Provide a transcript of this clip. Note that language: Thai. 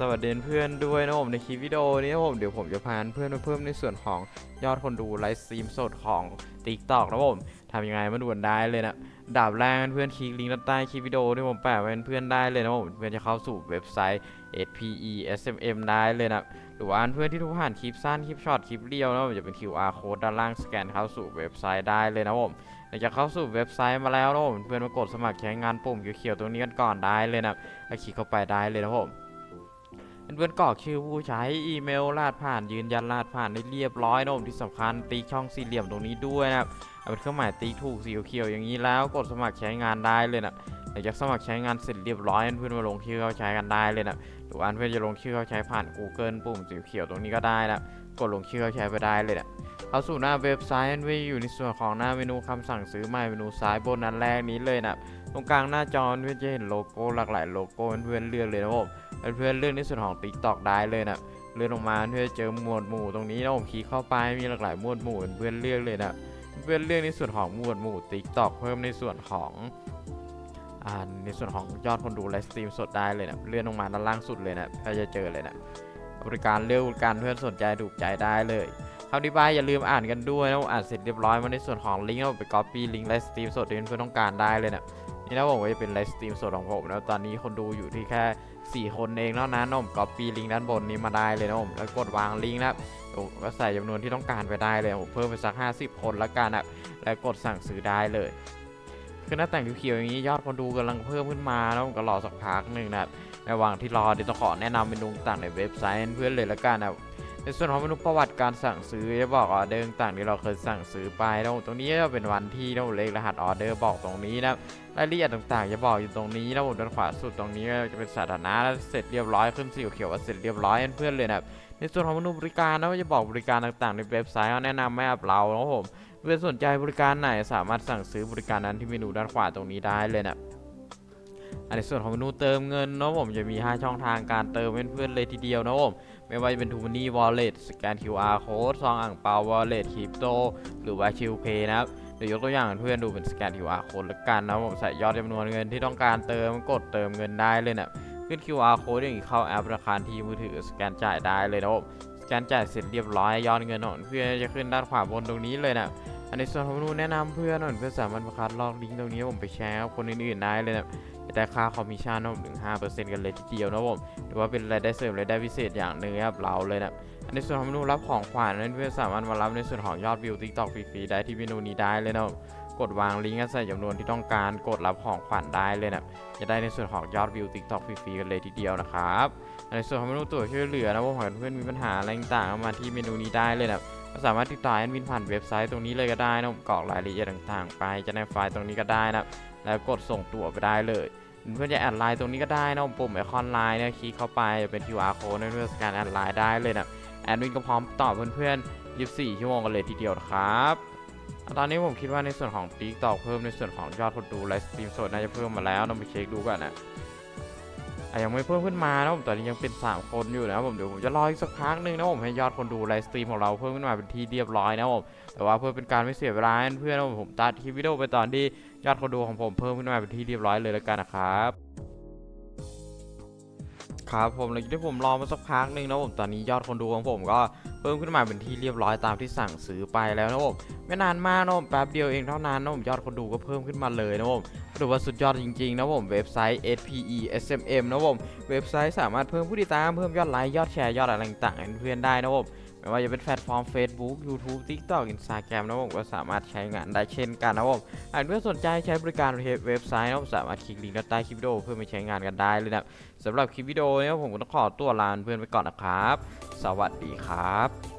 สวัสดีเพื่อนด้วยนะผมในคลิปวิดีโอนี้นะผมเดี๋ยวผมจะพาเพื่อนมาเพิ่มในส่วนของยอดคนดูไลฟ์สตรีมสดของ TikTok นะผมทำยังไงมาดูกันได้เลยนะดาบแรกเพื่อนคลิกลิงก์ด้านใต้คลิปวิดีโอที่ผมแปะไว้เพื่อนได้เลยนะผมเพื่อนจะเข้าสู่เว็บไซต์ SPE SMM ได้เลยนะหรือว่าเพื่อนที่ดูผ่านคลิปสั้นคลิปช็อตคลิปเรียวนะผมจะเป็น QR code ด้านล่างสแกนเข้าสู่เว็บไซต์ได้เลยนะผมหลังจากเข้าสู่เว็บไซต์มาแล้วนะผมเพื่อนมากดสมัครใช้งานปุ่มเขียวๆตรงนี้กันก่อนได้เลยนะแล้วคลิกเข้าไปได้เลยนะผม เพื่อนกรอกชื่อผู้ใช้อีเมลรหัสผ่านยืนยันรหัสผ่านได้เรียบร้อยนะผมที่สำคัญติ๊กช่องสี่เหลี่ยมตรงนี้ด้วยนะครับเอาเป็นเครื่องหมายติ๊กถูกสีเขียวอย่างนี้แล้วกดสมัครใช้งานได้เลยนะหลังจากสมัครใช้งานเสร็จเรียบร้อยเพื่อนๆมาลงชื่อเข้าใช้กันได้เลยนะหรือว่าเพื่อนจะลงชื่อเข้าใช้ผ่าน Google ปุ่มสีเขียวตรงนี้ก็ได้นะกดลงชื่อเข้าใช้ไปได้เลยนะเข้าสู่หน้าเว็บไซต์เว้ยอยู่ในส่วนของหน้าเมนูคำสั่งซื้อใหม่เมนูซ้ายบนนั้นแรกนี้เลยนะตรงกลางหน้าจอเพื่อนจะเห็นโลโก้หลากหลายโลโก้เพื่อนเลือกเลยนะผม เพื่อนเลื่อกในส่วนของ TikTok ได้เลยนะเลื่อนลงมาเพื่อเจอหมวดหมู่ตรงนี้นะผมคลิกเข้าไปมีหลากหลายหมวดหมู่เพื่อนเลือกเลยนะเพื่อนเลือกในส่วนของหมวดหมู่ TikTok เพิ่มในส่วนของในส่วนของยอดคนดูไลฟ์สตรีมสดได้เลยนะเลื่อนลงมาด้านล่างสุดเลยนะก็จะเจอเลยนะบริการเลือกบริการเพื่อนสนใจถูกใจได้เลยคำอธิบายอย่าลืมอ่านกันด้วยนะอ่านเสร็จเรียบร้อยมาในส่วนของลิงก์เราไป copy ลิงก์ไลฟ์สตรีมสดที่เพื่อนต้องการได้เลยนะ นี่นะผมก็จะเป็นไลฟ์สตรีมสดของผมแล้วตอนนี้คนดูอยู่ที่แค่ 4 คนเองแล้วนะนะผม copy ลิงก์ด้านบนนี้มาได้เลยนะผมแล้วกดวางลิงก์นะผมก็ใส่จำนวนที่ต้องการไปได้เลยผมเพิ่มไปสัก 50 คนละกันนะแล้วกดสั่งซื้อได้เลยคือหน้าแต่งเขียวๆอย่างนี้ยอดคนดูกำลังเพิ่มขึ้นมาแล้วผมก็รอสักพักหนึ่งนะครับในระหว่างที่รอเดี๋ยวต้องขอแนะนำเมนูต่างในเว็บไซต์เพื่อนเลยละกันนะ ในส่วนของเมนูประวัติการสั่งซื้อจะบอกออเดอร์ต่างที่เราเคยสั่งซื้อไปแล้วตรงนี้จะเป็นวันที่เราเลขรหัสออเดอร์บอกตรงนี้นะรายละเอียดต่างๆ จะบอกอยู่ตรงนี้นะผมด้านขวาสุดตรงนี้จะเป็นสถานะแล้วเสร็จเรียบร้อยขึ้นสีเขียวว่าเสร็จเรียบร้อยเพื่อนเลยนะในส่วนของเมนูบริการนะจะบอกบริการต่างๆ ในเว็บไซต์เขาแนะนำไม่อับเรานะผมเพื่อนสนใจบริการไหนสามารถสั่งซื้อบริการนั้นที่เมนูด้านขวาตรงนี้ได้เลยนะ อันในส่วนของเมนูเติมเงินเนะผมจะมี 5 ช่องทางการเติมเพื่อนๆเลยทีเดียวนะผมไม่ว่าจะเป็น t ูมันนี่วอลเล็ตสแกน QR code ซองอ่างเปาวอลเล็ตคริปโตหรือว่าชิลเพย์นะครับเดี๋ยวยกตัวอย่างเพื่อนดูเป็นสแกน QR code ละกันนะผมใส่ยอดจำนวนเงินที่ต้องการเติมกดเติมเงินได้เลยนะขึ้น QR code อย่างนี้เข้าแอปธนาคารที่มือถือสแกนจ่ายได้เลยนะผมสแกนจ่ายเสร็จเรียบร้อยยอดเงินของเพื่อนจะขึ้นด้านขวาบนตรงนี้เลยนะอันในส่วนของเมนูแนะนำเพื่อนเพื่อนสามารถมาคัดลอกลิงก์ตรงนี้ผมไปแชร์กับคนอื่นๆได้เลยนะ จะได้ค่าคอมมิชชั่นนะผมถึง5%กันเลยทีเดียวนะผมหรือว่าเป็นรายได้เสริมรายได้พิเศษอย่างหนึ่งครับเราเลยนะอันในส่วนของเมนูรับของขวัญนั้นเพื่อนสามารถมารับในส่วนของยอดวิว TikTok ฟรีๆได้ที่เมนูนี้ได้เลยนะกดวางลิงก์ใส่จำนวนที่ต้องการกดรับของขวัญได้เลยนะจะได้ในส่วนของยอดวิว TikTok ฟรีๆกันเลยทีเดียวนะครับในส่วนของเมนูตัวช่วยเหลือนะผมหากเพื่อนมีปัญหาอะไรต่างๆมาที่เมนูนี้ได้เลยนะ ก็สามารถติดต่อแอดมินผ่านเว็บไซต์ตรงนี้เลยก็ได้นะผมกรอกรายละเอียดต่างๆ ไปจะในไฟล์ตรงนี้ก็ได้นะแล้วกดส่งตัวไปได้เลยเพื่อนจะแอดไลน์ตรงนี้ก็ได้นะปุ่มไอคอนไลน์เนี่ยคลิกเข้าไปจะเป็น QR code ให้เพื่อนสแกนแอดไลน์ได้เลยนะแอดมินก็พร้อมตอบเพื่อนๆ 24 ชั่วโมงกันเลยทีเดียวครับตอนนี้ผมคิดว่าในส่วนของ TikTok เพิ่มในส่วนของยอดคนดูไลฟ์สตรีมสดน่าจะเพิ่มมาแล้วต้องไปเช็คดูก่อนนะ ยังไม่เพิ่มขึ้นมานะผมตอนนี้ยังเป็น 3 คนอยู่นะผมเดี๋ยวผมจะรออีกสักพักหนึงนะผมให้ยอดคนดูไลฟ์สตรีมของเราเพิ่มขึ้นมาเป็นที่เรียบร้อยนะผมแต่ว่าเพื่อเป็นการไม่เสียเวลาเพื่อนนะผมผมตัดคลิปวิดีโอไปตอนที่ยอดคนดูของผมเพิ่มขึ้นมาเป็นที่เรียบร้อยเลยแล้วกันนะครับครับผมหลังจากที่ผมรอมาสักพักหนึ่งนะผมตอนนี้ยอดคนดูของผมก็เพิ่มขึ้นมาเป็นที่เรียบร้อยตามที่สั่งซื้อไปแล้วนะผมไม่นานมากนะผมแป๊บเดียวเองเท่านั้นนะผมยอดคนดูก็เพิ่มขึ้นมาเลยนะผม ถือว่าสุดยอดจริงๆนะผมเว็บไซต์ SPE SMM นะผมเว็บไซต์สามารถเพิ่มผู้ติดตามเพิ่มยอดไลค์ยอดแชร์ยอดอะไรต่างๆให้เพื่อนได้นะผมไม่ว่าจะเป็นแพลตฟอร์ม Facebook YouTube TikTok Instagram นะผมก็สามารถใช้งานได้เช่นกันนะผมหากเพื่อนสนใจใช้บริการเว็บไซต์นะผมสามารถคลิกลิงก์ด้านใต้คลิปวิดีโอเพื่อไปใช้งานกันได้เลยนะสำหรับคลิปวิดีโอนี้ผมก็ต้องขอตัวลาเพื่อนไปก่อนนะครับ สวัสดีครับ